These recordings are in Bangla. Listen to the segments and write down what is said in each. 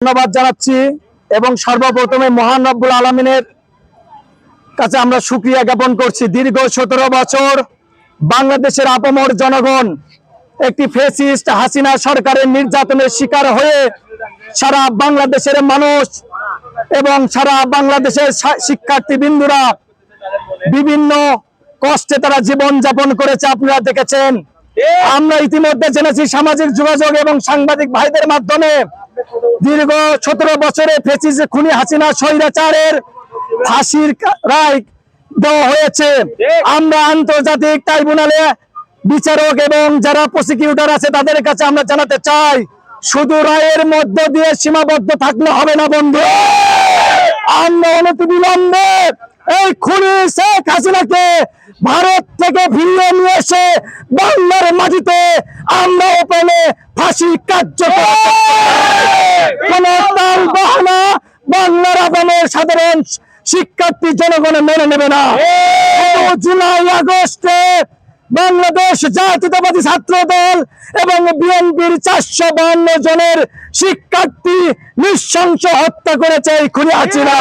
ধন্যবাদ জানাচ্ছি এবং সর্বপ্রথমে মহান রব্বুল আলমিনের কাছে আমরা সুক্রিয়া জ্ঞাপন করছি। দীর্ঘ সতেরো বছর বাংলাদেশের আপমর জনগণ, একটি ফেসিস্ট হাসিনা সরকারের নির্যাতনের শিকার হয়ে সারা বাংলাদেশের মানুষ এবং সারা বাংলাদেশের শিক্ষার্থী বিন্দুরা বিভিন্ন কষ্টে তারা জীবন যাপন করেছে। আপনারা দেখেছেন আমরা ইতিমধ্যে জেনেছি সামাজিক যোগাযোগ এবং সাংবাদিক ভাইদের মাধ্যমে দীর্ঘ সতেরো বছরে ফেসিস খুনি হাসিনা স্বৈরাচারের ফাঁসির রায় দেওয়া হয়েছে। আমরা আন্তর্জাতিক ট্রাইব্যুনালে বিচারক এবং যারা প্রসিকিউটর আছে তাদের কাছে আমরা জানাতে চাই, শুধু রায়ের মধ্য দিয়ে সীমাবদ্ধ থাকলে হবে না বন্ধু। আমরা অনতিবিলম্বে এই খুনি শেখ হাসিনাকে ভারত থেকে ফিরিয়ে নিয়ে এসে বাংলার মাটিতে আমরা ওপেনে ফাঁসি কার্যকর বাহানা বাংলার আগামের সাধারণ শিক্ষার্থী জনগণে মেনে নেবে না। জুলাই আগস্টে বাংলাদেশ জাতীয়তাবাদী ছাত্র দল এবং বিএনপির চারশো বান্ন জনের শিক্ষার্থী নৃশংস হত্যা করেছে এই খুনি হাসিনা।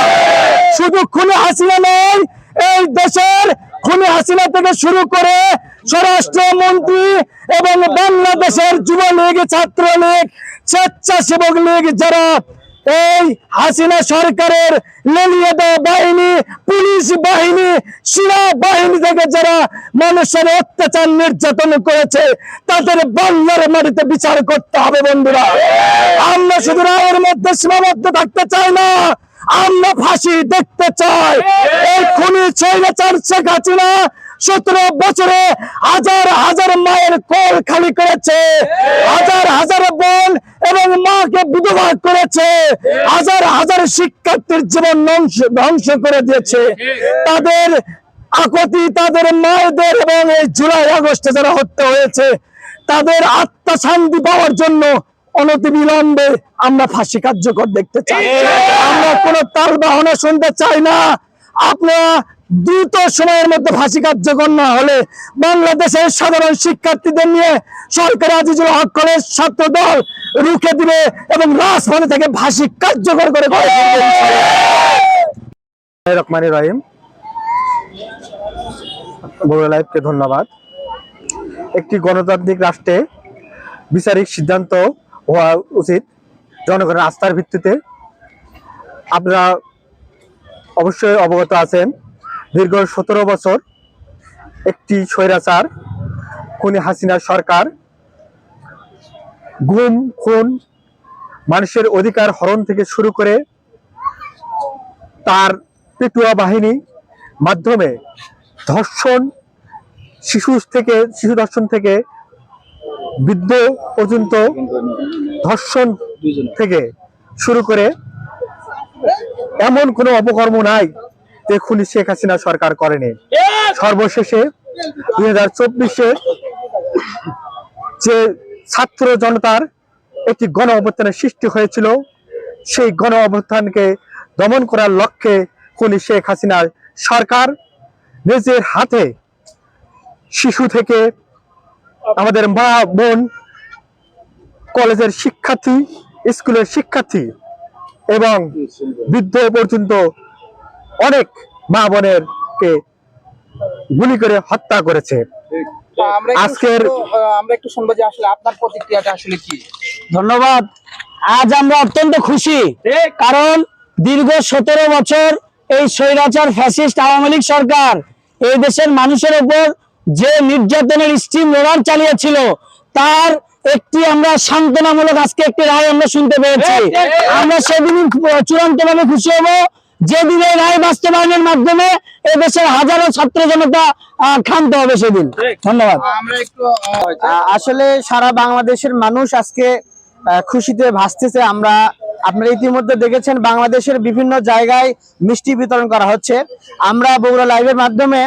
শুধু খুনি হাসিনা নয়, এই দেশের খুনি হাসিনা থেকে শুরু করে স্বরাষ্ট্রমন্ত্রী এবং বাংলাদেশের যুবলীগ, ছাত্রলীগ, স্বেচ্ছাসেবক লীগ যারা এই হাসিনা সরকারের বাহিনী, পুলিশ বাহিনী, সেনা বাহিনী থেকে যারা মানুষের অত্যাচার নির্যাতন করেছে, তাদের বাংলার মাটিতে বিচার করতে হবে বন্ধুরা। আমরা শুধু রায়ের মধ্যে সীমাবদ্ধ থাকতে চাই না। আমরা ফাঁসি দেখতে চাই। এই খুনি ছয়চার শেখ হাসিনা সতেরো বছরে হাজার হাজার মায়ের কোল খালি করেছে। হাজার হাজার বোন এবং মাকে বিধবা করেছে। হাজার হাজার শিক্ষার্থীর জীবন ধ্বংস- ধ্বংস করে দিয়েছে। তাদের আকতি তাদের মায়েদের এবং এই জুলাই আগস্টে যারা হত্যা হয়েছে তাদের আত্মা শান্তি পাওয়ার জন্য অনতিবিলম্বে আমরা ফাঁসি কার্যকর দেখতে চাই। আমরা কোনো তাল বাহনা শুনতে চাই না। আপনারা দ্রুত সময়ের মধ্যে ফাঁসি কার্যকর না হলে বাংলাদেশের সাধারণ শিক্ষার্থীদের নিয়ে সরকার আজিজুল হক কলেজ ছাত্র দল রুখে দিবে এবং রাজপথে থেকে ফাঁসি কার্যকর করে রহিম লাইভকে ধন্যবাদ। একটি গণতান্ত্রিক রাষ্ট্রে বিচারিক সিদ্ধান্ত হওয়া উচিত। জনগণের আস্থার ভিত্তিতে আপনারা অবশ্যই অবগত আছেন, দীর্ঘ সতেরো বছর একটি স্বৈরাচার, খুনি হাসিনা সরকার, গুম, খুন, মানুষের অধিকার হরণ থেকে শুরু করে তার পেটুয়া বাহিনী মাধ্যমে ধর্ষণ, শিশু থেকে, শিশু ধর্ষণ থেকে বৃদ্ধ পর্যন্ত ধর্ষণ থেকে শুরু করে এমন কোনো অপকর্ম নাই যে শেখ হাসিনা সরকার করেনি। সর্বশেষে দুই হাজার চব্বিশে যে ছাত্র জনতার একটি গণ অভ্যুত্থানের সৃষ্টি হয়েছিল, সেই গণ অভ্যুত্থানকে দমন করার লক্ষ্যে খুনি শেখ হাসিনার সরকার নিজের হাতে শিশু থেকে আমাদের মা বোন কলেজের শিক্ষার্থী স্কুলের শিক্ষার্থী এবং বৃদ্ধ পর্যন্ত অনেক মা বোনের কে গুলি করে হত্যা করেছে। আজকের- আমরা একটু শুনব যে আসলে আপনার প্রতিক্রিয়াটা আসলে কি? ধন্যবাদ। আজ আমরা অত্যন্ত খুশি কারণ দীর্ঘ সতেরো বছর এই স্বৈরাচার ফ্যাসিস্ট আওয়ামী লীগ সরকার এই দেশের মানুষের উপর যে নির্যাতনের স্টিম রোলার চালিয়েছিল তার একটি আমরা সান্ত্বনামূলক আজকে একটি রায় আমরা শুনতে পেয়েছি। আমরা সেদিন চূড়ান্ত ভাবে খুশি হব যেদিন এই রায় বাস্তবায়নের মাধ্যমে এদেশের হাজারো ছাত্র জনতা ক্ষান্ত হবে সেদিন। ধন্যবাদ। আসলে সারা বাংলাদেশের মানুষ আজকে আহ, খুশিতে ভাসতেছে। আমরা আপনারা ইতিমধ্যে দেখেছেন বাংলাদেশের বিভিন্ন জায়গায় মিষ্টি বিতরণ করা হচ্ছে। আমরা বগুড়া লাইভের মাধ্যমে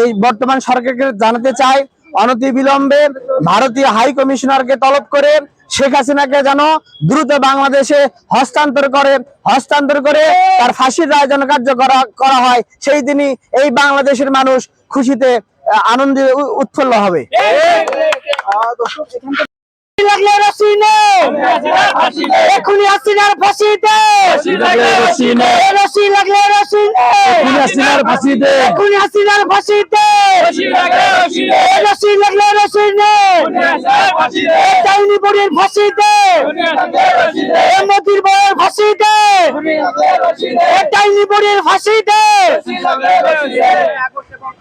এই বর্তমান সরকারকে জানাতে চাই অনতিবিলম্বে ভারতীয় হাই কমিশনারকে তলব করে শেখ হাসিনাকে যেন দ্রুত বাংলাদেশে হস্তান্তর করে হস্তান্তর করে তার ফাঁসির রায় যেন কার্যকর করা হয় সেই দিনই এই বাংলাদেশের মানুষ খুশিতে আনন্দে উৎফুল্ল হবে। আহ, দর্শক এখান থেকে লাগলে রশি নে এখুনি হাসিনার ফাঁসি দে লাগলে হাসিনার ফাঁসি দে এখুনি হাসিনার ফাঁসি দে এ রশি লাগলে রশি নে। এ ডাইনি বুড়ির ফাঁসি দে এ মোদির বউয়ের ফাঁসি দে এ ডাইনি বুড়ির ফাঁসি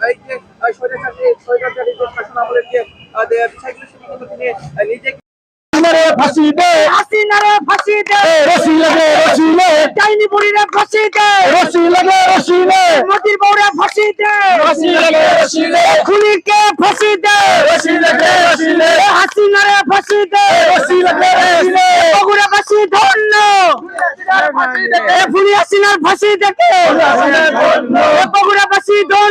এই যে আহ, স্বৈরাচারী স্বৈরাচারী যে শাসন আমলের যে আহ, দে- বিষয়গুলো সেটি কিন্তু তিনি আহ, নিজে ফাঁসি দে। হাসিনারে ফাঁসি দে। রশি লাগে রশি নে। ডাইনি বুড়িরে ফাঁসি দে। রশি লাগে রশি নে। মোদির বউরে ফাঁসি দে। রশি লাগে রশি নে। খুনিকে ফাঁসি দে। রশি লাগে রশি নে। এ হাসিনারে ফাঁসি দে। রশি লাগে রশি নে। বগুড়া ফাঁসি ধন্য। এ ফুলি হাসিনার ফাঁসি দেখে। এ বগুড়া ফাঁসি দে।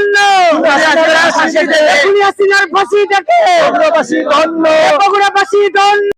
ফুলি হাসিনার ফাঁসি দেখে। বগুড়া ফাঁসি ধন্য।